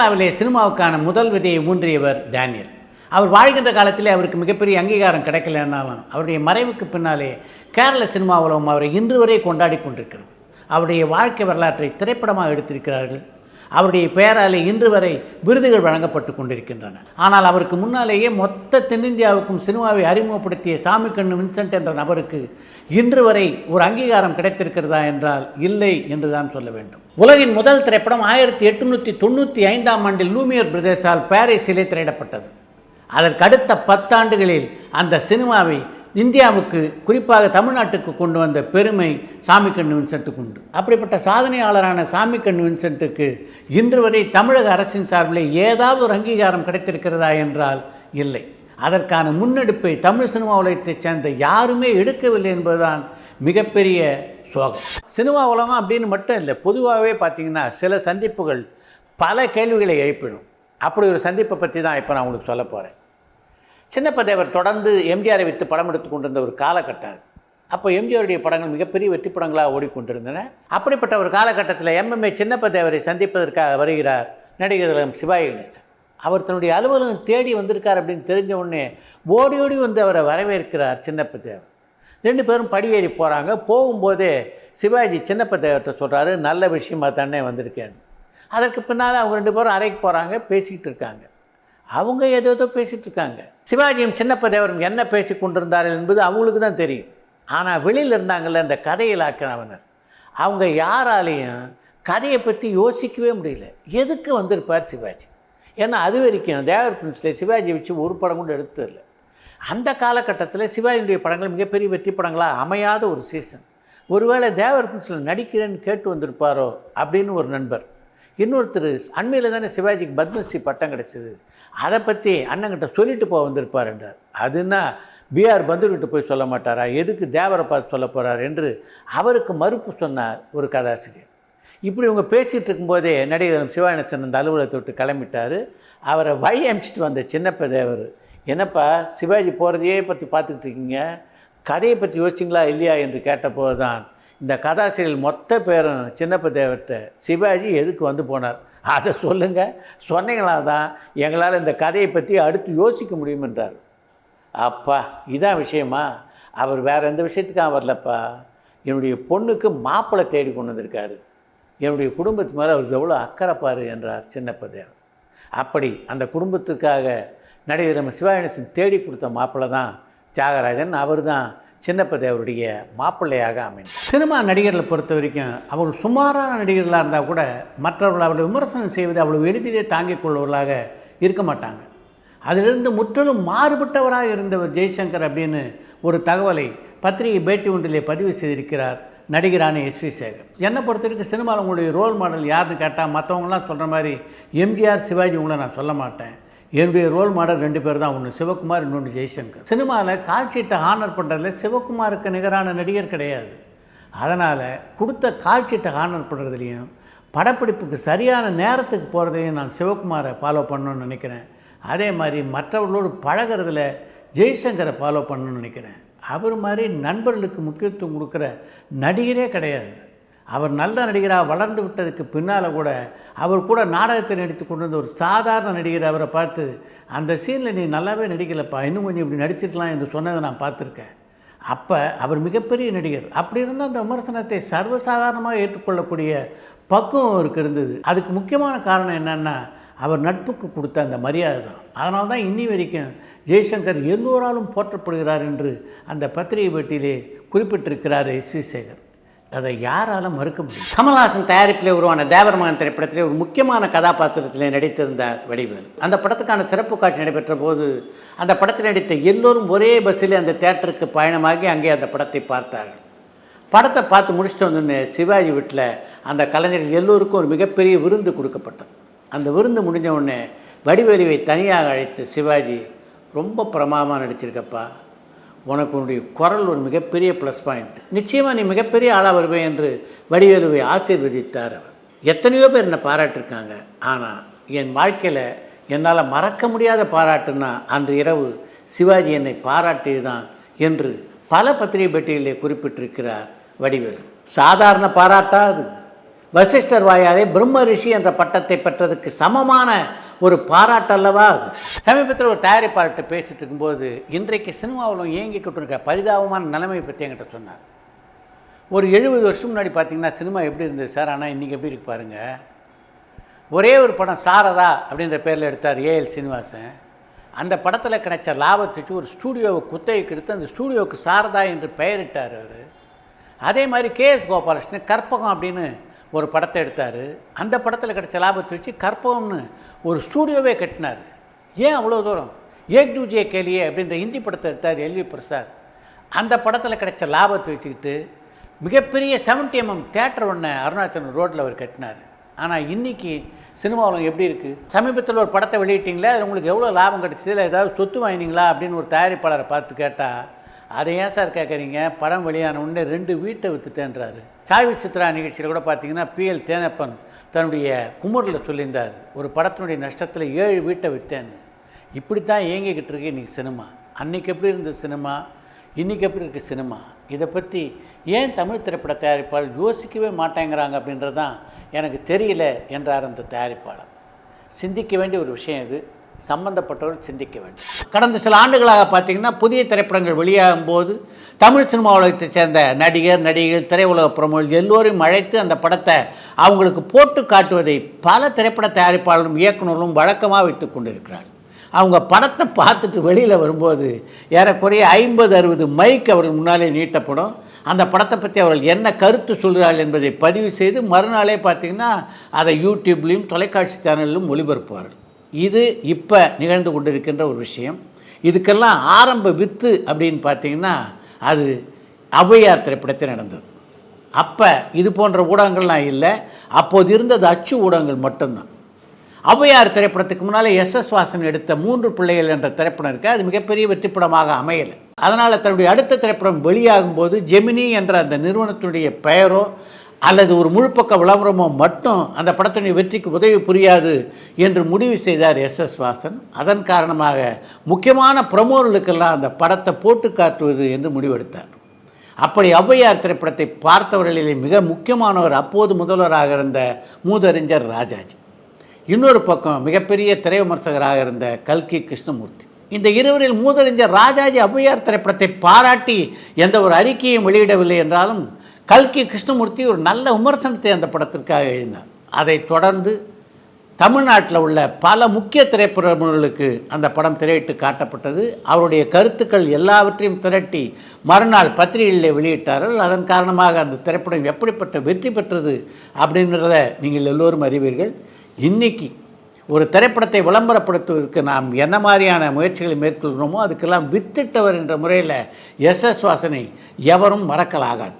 கேரளாவிலே சினிமாவுக்கான முதல் விதையை ஊன்றியவர் டேனியல். அவர் வாழ்கின்ற காலத்திலே அவருக்கு மிகப்பெரிய அங்கீகாரம் கிடைக்கலனாலும் அவருடைய மறைவுக்கு பின்னாலே கேரள சினிமா உலகம் அவரை இன்று வரை கொண்டாடி கொண்டிருக்கிறது. அவருடைய வாழ்க்கை வரலாற்றை திரைப்படமாக எடுத்திருக்கிறார்கள். அவருடைய பெயராலே இன்று வரை விருதுகள் வழங்கப்பட்டு கொண்டிருக்கின்றன. ஆனால் அவருக்கு முன்னாலேயே மொத்த தென்னிந்தியாவுக்கும் சினிமாவை அறிமுகப்படுத்திய சாமி கண்ணு வின்சென்ட் என்ற நபருக்கு இன்று வரை ஒரு அங்கீகாரம் கிடைத்திருக்கிறதா என்றால் இல்லை என்றுதான் சொல்ல வேண்டும். உலகின் முதல் திரைப்படம் ஆயிரத்தி எட்நூற்றி தொண்ணூற்றி ஐந்தாம் ஆண்டில் லூமியர் பிரதேசால் பாரிஸிலே திரையிடப்பட்டது. அதற்கு அடுத்த பத்தாண்டுகளில் அந்த சினிமாவை இந்தியாவுக்கு குறிப்பாக தமிழ்நாட்டுக்கு கொண்டு வந்த பெருமை சாமிக்கண்ணு வின்சென்ட்டுக்கு உண்டு. அப்படிப்பட்ட சாதனையாளரான சாமிக்கண்ணு வின்சென்ட்டுக்கு இன்று வரை தமிழக அரசின் சார்பில் ஏதாவது ஒரு அங்கீகாரம் கிடைத்திருக்கிறதா என்றால் இல்லை. அதற்கான முன்னெடுப்பை தமிழ் சினிமா உலகத்தைச் சேர்ந்த யாருமே எடுக்கவில்லை என்பதுதான் மிகப்பெரிய சோகம். சினிமா உலகம் அப்படின்னு மட்டும் இல்லை பொதுவாகவே பார்த்திங்கன்னா சில சந்திப்புகள் பல கேள்விகளை எழுப்பிடும். அப்படி ஒரு சந்திப்பை பற்றி தான் இப்போ நான் உங்களுக்கு சொல்ல போகிறேன் சின்னப்ப தேவர் தொடர்ந்து எம்ஜிஆரை விட்டு படம் எடுத்து கொண்டிருந்த ஒரு காலகட்டம் அது. அப்போ எம்ஜிஆருடைய படங்கள் மிகப்பெரிய வெற்றி படங்களாக ஓடிக்கொண்டிருந்தன. அப்படிப்பட்ட ஒரு காலகட்டத்தில் எம்எம்ஏ சின்னப்ப தேவரை சந்திப்பதற்காக வருகிறார் நடிகர் திலகம் சிவாஜி கணேசன். அவர் தன்னுடைய அலுவலகம் தேடி வந்திருக்கார் அப்படின்னு தெரிஞ்ச உடனே ஓடி ஓடி வந்து அவரை வரவேற்கிறார் சின்னப்ப தேவர் ரெண்டு பேரும் படியேறி போகிறாங்க போகும்போதே சிவாஜி சின்னப்ப தேவர்கிட்ட சொல்கிறாரு நல்ல விஷயமாக தானே வந்திருக்கேன் அதற்கு பின்னால் அவங்க ரெண்டு பேரும் அறைக்கு போகிறாங்க பேசிக்கிட்டு இருக்காங்க. அவங்க ஏதோ ஏதோ பேசிகிட்டு இருக்காங்க. சிவாஜியும் சின்னப்ப தேவரும் என்ன பேசி கொண்டிருந்தார்கள் என்பது அவங்களுக்கு தான் தெரியும். ஆனால் வெளியில் இருந்தாங்கல்ல கதையில் ஆக்கினவனர். அவங்க யாராலையும் கதையை பற்றி யோசிக்கவே முடியல. எதுக்கு வந்திருப்பார் சிவாஜி? ஏன்னா அது வரைக்கும் தேவர் பிரின்ஸில் சிவாஜி வச்சு ஒரு படம் கூட எடுத்ததில்லை. அந்த காலகட்டத்தில் சிவாஜியுடைய படங்கள் மிகப்பெரிய வெற்றி படங்களாக அமையாத ஒரு சீசன் ஒருவேளை தேவர் பிரின்ஸில் நடிக்கிறேன்னு கேட்டு வந்திருப்பாரோ அப்படின்னு ஒரு நண்பர். இன்னொருத்தர் அண்மையில் தானே சிவாஜிக்கு பத்மஸ்ரீ பட்டம் கிடச்சிது. அதை பற்றி அண்ணங்கிட்ட சொல்லிட்டு போக வந்திருப்பார் என்றார். அதுன்னா பிஆர் பந்துக்கிட்ட போய் சொல்ல மாட்டாரா? எதுக்கு தேவரை பார்த்து சொல்ல போகிறார் என்று அவருக்கு மறுப்பு சொன்னார் ஒரு கதாசிரியர். இப்படி இவங்க பேசிகிட்டு இருக்கும்போதே நடிகர் சிவானசன் அந்த அலுவலகத்தை விட்டு கிளம்பிட்டார். அவரை வழி அனுப்பிச்சிட்டு வந்த சின்னப்ப தேவர் என்னப்பா சிவாஜி போகிறதையே பற்றி பார்த்துக்கிட்டு இருக்கீங்க? கதையை பற்றி யோசிச்சிங்களா இல்லையா? என்று கேட்டபோது தான் இந்த கதாசிரியர்கள் மொத்த பேரும் சின்னப்ப தேவர்கிட்ட சிவாஜி எதுக்கு வந்து போனார்? அதை சொல்லுங்கள் சொன்னீங்களா தான் எங்களால் இந்த கதையை பற்றி அடுத்து யோசிக்க முடியும் என்றார். அப்பா இதான் விஷயமா? அவர் வேறு எந்த விஷயத்துக்காக வரலப்பா. என்னுடைய பொண்ணுக்கு மாப்பிள்ளை தேடி கொண்டு வந்திருக்காரு. என்னுடைய குடும்பத்து மேலே அவருக்கு எவ்வளோ அக்கறைப்பார் என்றார் சின்னப்ப தேவர். அப்படி அந்த குடும்பத்துக்காக நடிகர் நம்ம சிவாயணசன் தேடி கொடுத்த மாப்பிள்ளை தான் தியாகராஜன். அவர் தான் சின்னப்ப தேவருடைய மாப்பிள்ளையாக அமைந்தார். சினிமா நடிகர்களை பொறுத்த வரைக்கும் அவர்கள் சுமாரான நடிகர்களாக இருந்தால் கூட மற்றவர்கள் அவர்களை விமர்சனம் செய்வது அவ்வளவு எளிதிலே தாங்கிக் கொள்வர்களாக இருக்க மாட்டாங்க. அதிலிருந்து முற்றிலும் மாறுபட்டவராக இருந்தவர் ஜெய்சங்கர் அப்படின்னு ஒரு தகவலை பத்திரிகை பேட்டி ஒன்றிலே பதிவு செய்திருக்கிறார் நடிகரான எஸ் வி சேகர். என்னை பொறுத்த வரைக்கும் சினிமாவில் உங்களுடைய ரோல் மாடல் யாருன்னு கேட்டால் மற்றவங்களாம் சொல்கிற மாதிரி எம்ஜிஆர் சிவாஜி உங்களை நான் சொல்ல மாட்டேன். என்னுடைய ரோல் மாடல் ரெண்டு பேர் தான். ஒன்று சிவகுமார் இன்னொன்று ஜெய்சங்கர். சினிமாவில் கால்ஷீட்டை ஹானர் பண்ணுறதுல சிவகுமாருக்கு நிகரான நடிகர் கிடையாது. அதனால் கொடுத்த கால்ஷீட்டை ஹானர் பண்ணுறதுலையும் படப்பிடிப்புக்கு சரியான நேரத்துக்கு போகிறதையும் நான் சிவகுமாரை ஃபாலோ பண்ணணும்னு நினைக்கிறேன். அதே மாதிரி மற்றவர்களோடு பழகிறதுல ஜெய்சங்கரை ஃபாலோ பண்ணணும்னு நினைக்கிறேன். அவர் மாதிரி நண்பர்களுக்கு முக்கியத்துவம் கொடுக்குற நடிகரே கிடையாது. அவர் நல்ல நடிகராக வளர்ந்து விட்டதுக்கு பின்னால் கூட அவர் கூட நாடகத்தை நடித்து கொண்டு வந்த ஒரு சாதாரண நடிகர் அவரை பார்த்து அந்த சீனில் நீ நல்லாவே நடிக்கலப்பா. இன்னும் கொஞ்சம் இப்படி நடிச்சிருக்கலாம் என்று சொன்னதை நான் பார்த்துருக்கேன். அப்போ அவர் மிகப்பெரிய நடிகர். அப்படி இருந்த அந்த விமர்சனத்தை சர்வசாதாரணமாக ஏற்றுக்கொள்ளக்கூடிய பக்குவம் அவருக்கு இருந்தது. அதுக்கு முக்கியமான காரணம் என்னென்னா அவர் நட்புக்கு கொடுத்த அந்த மரியாதை தான். அதனால தான் இன்னி வரைக்கும் ஜெய்சங்கர் எல்லோராலும் போற்றப்படுகிறார் என்று அந்த பத்திரிகை பேட்டியிலே குறிப்பிட்டிருக்கிறார் எஸ். வி சேகர் அதை யாராலும் மறுக்க முடியும்? கமல்ஹாசன் தயாரிப்பில் உருவான தேவரமகன் திரைப்படத்திலே ஒரு முக்கியமான கதாபாத்திரத்தில் நடித்திருந்தார் வடிவேல். அந்த படத்துக்கான சிறப்பு காட்சி நடைபெற்ற போது அந்த படத்தில் நடித்த எல்லோரும் ஒரே பஸ்ஸில் அந்த தேட்டருக்கு பயணமாகி அங்கே அந்த படத்தை பார்த்தார்கள். படத்தை பார்த்து முடிச்சுட்டு வந்தோடனே சிவாஜி வீட்டில் அந்த கலைஞர்கள் எல்லோருக்கும் ஒரு மிகப்பெரிய விருந்து கொடுக்கப்பட்டது. அந்த விருந்து முடிஞ்ச உடனே வடிவேலுவை தனியாக அழைத்து சிவாஜி ரொம்ப பிரமாதமாக நடிச்சிருக்கப்பா. உனக்கு உன்னுடைய குரல் ஒரு மிகப்பெரிய ப்ளஸ் பாயிண்ட் நிச்சயமாக நீ மிகப்பெரிய ஆளாக வருவே என்று வடிவேலுவை ஆசீர்வதித்தார் அவர். எத்தனையோ பேர் என்னை பாராட்டிருக்காங்க. ஆனால் என் வாழ்க்கையில் என்னால் மறக்க முடியாத பாராட்டுன்னா அந்த இரவு சிவாஜி என்னை பாராட்டியது தான் என்று பல பத்திரிகை பேட்டிகளிலே குறிப்பிட்டிருக்கிறார் வடிவேலு. சாதாரண பாராட்டா அது? வசிஷ்டர் வாயாலே பிரம்ம ரிஷி என்ற பட்டத்தை பெற்றதுக்கு சமமான ஒரு பாராட்டல்லவா அது? சமீபத்தில் ஒரு தயாரிப்பாளர்கிட்ட பேசிகிட்டு இருக்கும்போது இன்றைக்கு சினிமாவில் இயங்கிக்கிட்டு இருக்க பரிதாபமான நிலைமையை பற்றி என்கிட்ட சொன்னார். ஒரு எழுபது வருஷம் முன்னாடி பார்த்தீங்கன்னா சினிமா எப்படி இருந்தது சார்? ஆனால் இன்றைக்கி எப்படி இருக்கு பாருங்கள் ஒரே ஒரு படம் சாரதா அப்படின்ற பேரில் எடுத்தார் ஏஎல் சீனிவாசன். அந்த படத்தில் கிடைச்ச லாபத்தை ஒரு ஸ்டூடியோவை குத்தகைக்கு எடுத்து அந்த ஸ்டூடியோவுக்கு சாரதா என்று பெயரிட்டார் அவர். அதே மாதிரி கேஎஸ் கோபாலகிருஷ்ணன் கற்பகம் அப்படின்னு ஒரு படத்தை எடுத்தார். அந்த படத்தில் கிடைச்ச லாபத்தை வச்சு கற்பகம்னு ஒரு ஸ்டூடியோவே கட்டினார். ஏன் அவ்வளோ தூரம்? ஏக் டூஜே கேலியே அப்படின்ற ஹிந்தி படத்தை எடுத்தார் எல்வி பிரசாத். அந்த படத்தில் கிடைச்ச லாபத்தை வச்சுக்கிட்டு மிகப்பெரிய செவன்டி எம்எம் தேட்டர் ஒன்று அருணாச்சலம் ரோட்டில் அவர் கட்டினார். ஆனால் இன்றைக்கி சினிமாவில் எப்படி இருக்குது சமீபத்தில் ஒரு படத்தை வெளியிட்டீங்களே அது உங்களுக்கு எவ்வளோ லாபம் கிடச்சிது? இல்லை ஏதாவது சொத்து வாங்கினீங்களா அப்படின்னு ஒரு தயாரிப்பாளரை பார்த்து கேட்டால் அதை ஏன் சார் கேட்குறீங்க? படம் வெளியான உடனே ரெண்டு வீட்டை விற்றுட்டேன்றாரு சாய் சித்ரா நிகழ்ச்சியில் கூட பார்த்தீங்கன்னா பிஎல் தேனப்பன் தன்னுடைய குமுறில் சொல்லியிருந்தார். ஒரு படத்தினுடைய நஷ்டத்தில் ஏழு வீட்டை விற்றேன்னு இப்படி தான் இயங்கிக்கிட்டு இருக்கு இன்றைக்கி சினிமா. அன்றைக்கி எப்படி இருந்த சினிமா? இன்றைக்கி எப்படி இருக்குது சினிமா? இதை பற்றி ஏன் தமிழ் திரைப்பட தயாரிப்பாளர் யோசிக்கவே மாட்டேங்கிறாங்க அப்படின்றது தான் எனக்கு தெரியல என்றார் அந்த தயாரிப்பாளர். சிந்திக்க வேண்டிய ஒரு விஷயம் இது. சம்பந்தப்பட்டவர்கள் சிந்திக்க வேண்டும். கடந்த சில ஆண்டுகளாக பார்த்தீங்கன்னா புதிய திரைப்படங்கள் வெளியாகும் போது தமிழ் சினிமா உலகத்தைச் சேர்ந்த நடிகர் நடிகர்கள் திரையுலக பிரமுகர்கள் எல்லோரையும் அழைத்து அந்த படத்தை அவங்களுக்கு போட்டு காட்டுவதை பல திரைப்பட தயாரிப்பாளரும் இயக்குநர்களும் வழக்கமாக வைத்து கொண்டிருக்கிறார்கள் அவங்க படத்தை பார்த்துட்டு வெளியில் வரும்போது ஏறக்குறைய ஐம்பது அறுபது மைக் அவர்கள் முன்னாலே நீட்டப்படும் அந்த படத்தை பற்றி அவர்கள் என்ன கருத்து சொல்கிறார்கள் என்பதை பதிவு செய்து மறுநாளே பார்த்திங்கன்னா அதை யூடியூப்லேயும் தொலைக்காட்சி சேனலிலும் ஒளிபரப்புவார்கள். இது இப்போ நிகழ்ந்து கொண்டிருக்கின்ற ஒரு விஷயம். இதுக்கெல்லாம் ஆரம்ப வித்து அப்படின்னு பார்த்தீங்கன்னா அது ஔவையார் திரைப்படத்தில் நடந்தது. அப்போ இது போன்ற ஊடகங்கள்லாம் இல்லை. அப்போது இருந்தது அச்சு ஊடகங்கள் மட்டும்தான். ஔவையார் திரைப்படத்துக்கு முன்னால் எஸ் எஸ் வாசன் எடுத்த மூன்று பிள்ளைகள் என்ற திரைப்படம் இருக்குது அது மிகப்பெரிய வெற்றிப்படமாக அமையலை. அதனால் தன்னுடைய அடுத்த திரைப்படம் வெளியாகும் போது ஜெமினி என்ற அந்த நிறுவனத்தினுடைய பெயரோ அல்லது ஒரு முழுப்பக்க விளம்பரமோ மட்டும் அந்த படத்தினுடைய வெற்றிக்கு உதவி புரியாது என்று முடிவு செய்தார் எஸ் எஸ் வாசன். அதன் காரணமாக முக்கியமான பிரமோர்களுக்கெல்லாம் அந்த படத்தை போட்டு காட்டுவது என்று முடிவெடுத்தார். அப்படி ஔவையார் திரைப்படத்தை பார்த்தவர்களிலே மிக முக்கியமானவர் அப்போது முதல்வராக இருந்த மூதறிஞர் ராஜாஜி. இன்னொரு பக்கம் மிகப்பெரிய திரை விமர்சகராக இருந்த கல்கி கிருஷ்ணமூர்த்தி. இந்த இருவரில் மூதறிஞர் ராஜாஜி ஔவையார் திரைப்படத்தை பாராட்டி எந்த ஒரு அறிக்கையும் வெளியிடவில்லை என்றாலும் கல்கி கிருஷ்ணமூர்த்தி ஒரு நல்ல விமர்சனத்தை அந்த படத்திற்காக எழுதினார். அதைத் தொடர்ந்து தமிழ்நாட்டில் உள்ள பல முக்கிய திரைப்படங்களுக்கு அந்த படம் திரையிட்டு காட்டப்பட்டது. அவருடைய கருத்துக்கள் எல்லாவற்றையும் திரட்டி மறுநாள் பத்திரிகைகளில் வெளியிட்டார்கள். அதன் காரணமாக அந்த திரைப்படம் எப்படிப்பட்ட வெற்றி பெற்றது அப்படின்றத நீங்கள் எல்லோரும் அறிவீர்கள். இன்னைக்கு ஒரு திரைப்படத்தை விளம்பரப்படுத்துவதற்கு நாம் என்ன மாதிரியான முயற்சிகளை மேற்கொள்கிறோமோ அதுக்கெல்லாம் வித்திட்டவர் என்ற முறையில் எஸ் எஸ் வாசனை எவரும் மறக்கலாகாது.